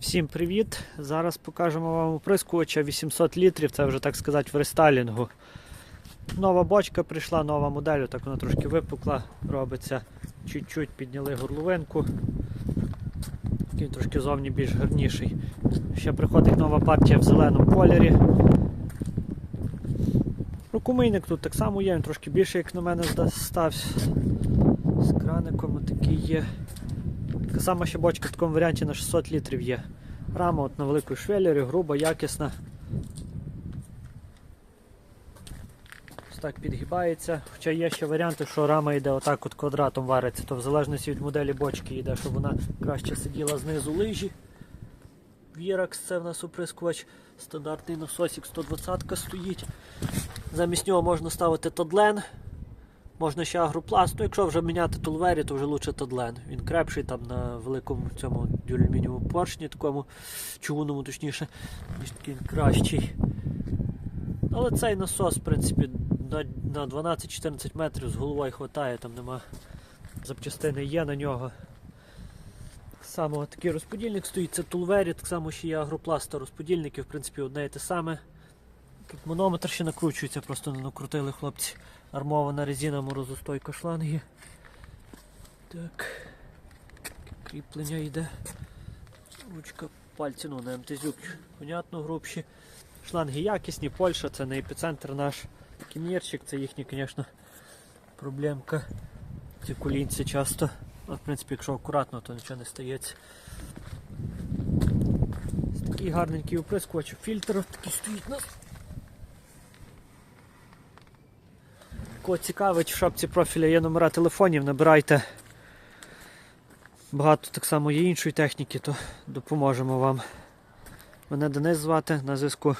Всім привіт! Зараз покажемо вам оприскувача 800 літрів, це вже так сказати в рестайлінгу. Нова бочка прийшла, нова модель, так вона трошки випукла, робиться. Чуть-чуть підняли горловинку. Такий трошки зовні більш гарніший. Ще приходить нова партія в зеленому кольорі. Рукомийник тут так само є, він трошки більший, як на мене стався. З краником такий є. Така сама ще бочка в такому варіанті на 600 літрів є. Рама от на великій швеллері, груба, якісна. Ось так підгибається. Хоча є ще варіанти, що рама йде отак от квадратом вариться, то в залежності від моделі бочки йде, щоб вона краще сиділа знизу лижі. Віракс це в нас оприскувач. Стандартний насосик 120 стоїть. Замість нього можна ставити тадлен. Можна ще агропласт. Ну, якщо вже міняти тулвері, то вже лучше тадлен. Він крепший там на великому цьому дюльмінієвому поршні, такому чугунному, точніше, ніж такий кращий. Але цей насос, в принципі, на, на 12-14 метрів з головою хватає, там нема запчастини є на нього. Саме такий розподільник стоїть, це тулвері, так само ще є агропласт та розподільники, в принципі, одне і те саме. Тут манометр ще накручується, просто не накрутили хлопці. Армована резина морозостойка шланги. Так. Кріплення йде. Ручка, пальці, ну на МТЗюк, понятно, грубші. Шланги якісні, Польща, це не епіцентр наш. Кімірчик, це їхня, звісно, проблемка. Ці колінці часто. Ну, в принципі, якщо акуратно, то нічого не стається. Такий гарненький оприскувач, фільтр такий стоїть у нас. Кого цікавить, в шапці профіля є номера телефонів, набирайте. Багато так само є іншої техніки, то допоможемо вам. Мене Денис звати на зв'язку.